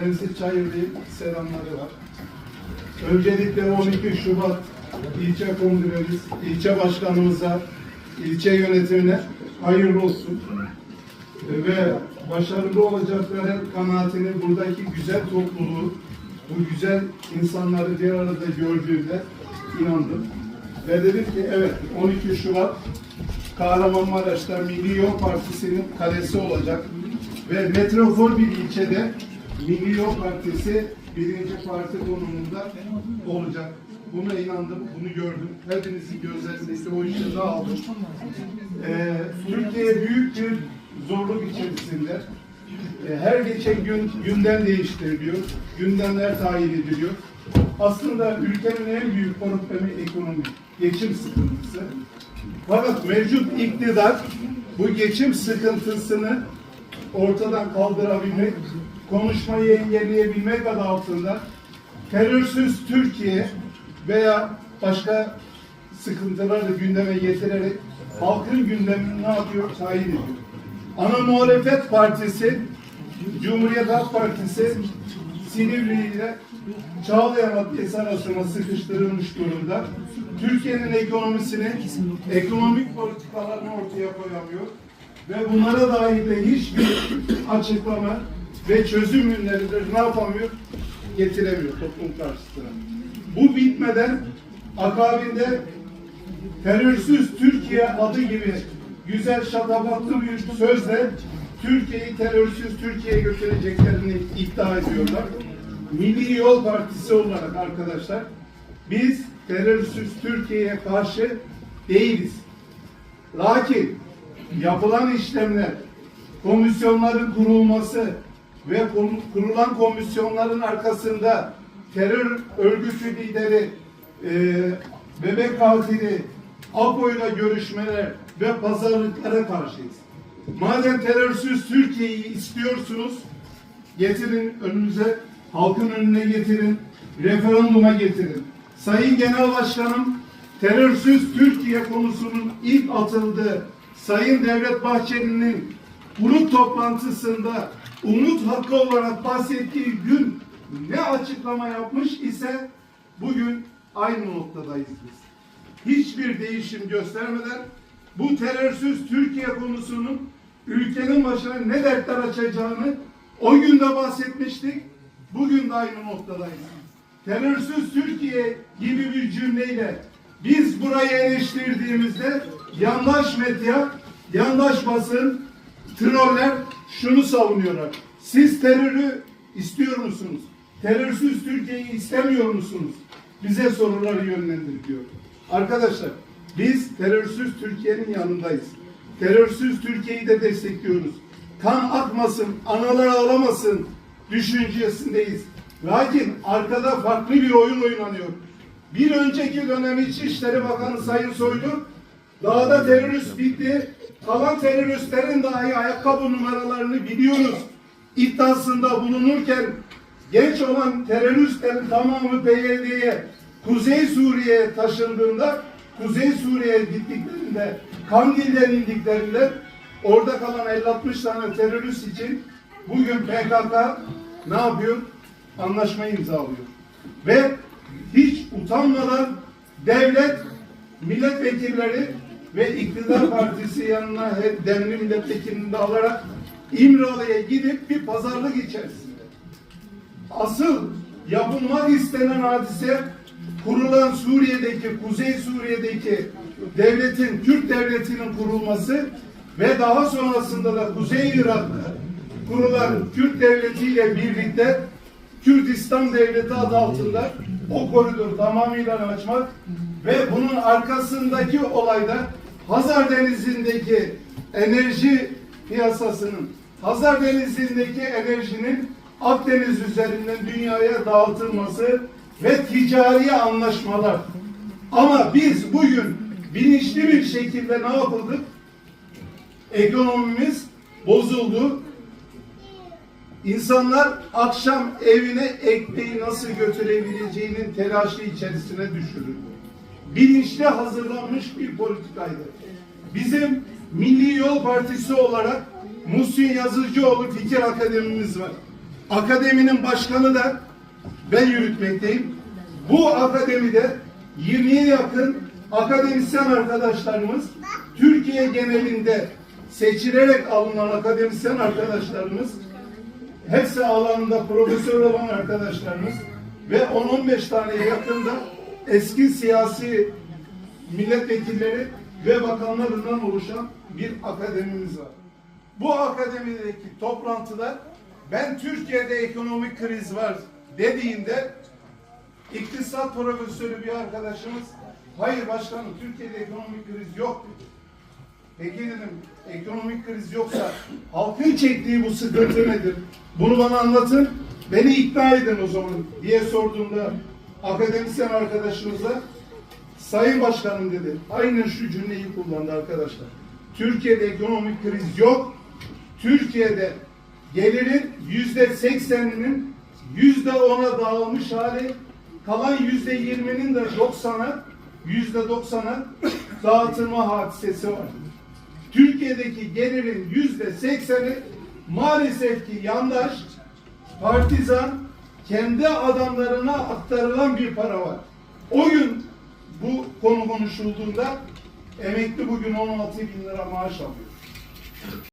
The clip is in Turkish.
Remzi Çayırlı'nın selamları var. Öncelikle 12 Şubat ilçe kongremiz, ilçe başkanımıza, ilçe yönetimine hayırlı olsun. Ve başarılı olacakları kanaatini buradaki güzel topluluğu, bu güzel insanları bir arada gördüğümde inandım. Ve dedim ki evet 12 Şubat Kahramanmaraş'ta Milli Yol Partisi'nin kalesi olacak. Ve metropol bir ilçede Milli Yol Partisi birinci parti konumunda olacak. Buna inandım, bunu gördüm. Hepinizin gözlerindeki o ışığı aldım. Ee, Türkiye büyük bir zorluk içerisinde. Ee, her geçen gün gündem değiştiriliyor, gündemler tayin ediliyor. Aslında ülkenin en büyük problemi ekonomi, geçim sıkıntısı. Fakat mevcut iktidar bu geçim sıkıntısını ortadan kaldırabilmek, konuşmayı engelleyebilmek adı altında terörsüz Türkiye veya başka sıkıntıları gündeme getirerek halkın gündemini ne yapıyor? Tayin ediyor. Ana muhalefet partisi, Cumhuriyet Halk Partisi Silivri ile Çağlayan Adliyesi arasına sıkıştırılmış durumda. Türkiye'nin ekonomisini, ekonomik politikalarını ortaya koyamıyor. Ve bunlara dair de hiçbir açıklama ve çözüm önerileri ne yapamıyor? Getiremiyor toplum karşısına. Bu bitmeden akabinde terörsüz Türkiye adı gibi güzel şatafatlı bir sözle Türkiye'yi terörsüz Türkiye'ye götüreceklerini iddia ediyorlar. Milli Yol Partisi olarak arkadaşlar biz terörsüz Türkiye'ye karşı değiliz. Lakin yapılan işlemler, komisyonların kurulması ve kur- kurulan komisyonların arkasında terör örgütü lideri, e, bebek katili, APO'yla görüşmeler ve pazarlıklara karşıyız. Madem terörsüz Türkiye'yi istiyorsunuz, getirin önünüze, halkın önüne getirin, referanduma getirin. Sayın Genel Başkanım, terörsüz Türkiye konusunun ilk atıldığı Sayın Devlet Bahçeli'nin grup toplantısında umut hakkı olarak bahsettiği gün ne açıklama yapmış ise bugün aynı noktadayız biz. Hiçbir değişim göstermeden bu terörsüz Türkiye konusunun ülkenin başına ne dertler açacağını o gün de bahsetmiştik. Bugün de aynı noktadayız. Terörsüz Türkiye gibi bir cümleyle biz burayı eleştirdiğimizde yandaş medya, yandaş basın, troller şunu savunuyorlar. Siz terörü istiyor musunuz? Terörsüz Türkiye'yi istemiyor musunuz? Bize soruları yönlendiriyor. Arkadaşlar biz terörsüz Türkiye'nin yanındayız. Terörsüz Türkiye'yi de destekliyoruz. Kan akmasın, analar ağlamasın düşüncesindeyiz. Lakin arkada farklı bir oyun oynanıyor. Bir önceki dönem İçişleri Bakanı Sayın Soylu dağda terörist bitti. Kalan teröristlerin dahi ayakkabı numaralarını biliyoruz. iddiasında bulunurken genç olan teröristlerin tamamı PYD'ye Kuzey Suriye'ye taşındığında Kuzey Suriye'ye gittiklerinde Kandil'den indiklerinde orada kalan 50-60 tane terörist için bugün PKK ne yapıyor? Anlaşma imzalıyor. Ve hiç utanmadan devlet milletvekilleri ve iktidar partisi yanına hep demli milletvekilini de alarak İmralı'ya gidip bir pazarlık içerisinde. Asıl yapılmak istenen hadise kurulan Suriye'deki, Kuzey Suriye'deki devletin, Türk devletinin kurulması ve daha sonrasında da Kuzey Irak'ta kurulan Kürt devletiyle birlikte Kürdistan devleti adı altında o koridoru tamamıyla açmak ve bunun arkasındaki olayda Hazar Denizi'ndeki enerji piyasasının Hazar Denizi'ndeki enerjinin Akdeniz üzerinden dünyaya dağıtılması ve ticari anlaşmalar. Ama biz bugün bilinçli bir şekilde ne yapıldık? Ekonomimiz bozuldu. İnsanlar akşam evine ekmeği nasıl götürebileceğinin telaşı içerisine düşürüldü. Bilinçli hazırlanmış bir politikaydı. Bizim Milli Yol Partisi olarak Muhsin Yazıcıoğlu Fikir Akademimiz var. akademinin başkanı da ben yürütmekteyim. Bu akademide 20'ye yakın akademisyen arkadaşlarımız Türkiye genelinde seçilerek alınan akademisyen arkadaşlarımız hepsi alanında profesör olan arkadaşlarımız ve 10-15 taneye yakında eski siyasi milletvekilleri ve bakanlarından oluşan bir akademimiz var. Bu akademideki toplantıda ben Türkiye'de ekonomik kriz var dediğinde iktisat profesörü bir arkadaşımız hayır başkanım Türkiye'de ekonomik kriz yok dedi. Peki dedim ekonomik kriz yoksa halkın çektiği bu sıkıntı nedir? Bunu bana anlatın. Beni ikna edin o zaman diye sorduğumda akademisyen arkadaşımıza Sayın Başkanım dedi. Aynen şu cümleyi kullandı arkadaşlar. Türkiye'de ekonomik kriz yok. Türkiye'de gelirin yüzde sekseninin yüzde ona dağılmış hali kalan yüzde yirminin de doksana yüzde doksana dağıtılma hadisesi var. Türkiye'deki gelirin yüzde sekseni maalesef ki yandaş, partizan, kendi adamlarına aktarılan bir para var. O gün bu konu konuşulduğunda emekli bugün 16 bin lira maaş alıyor.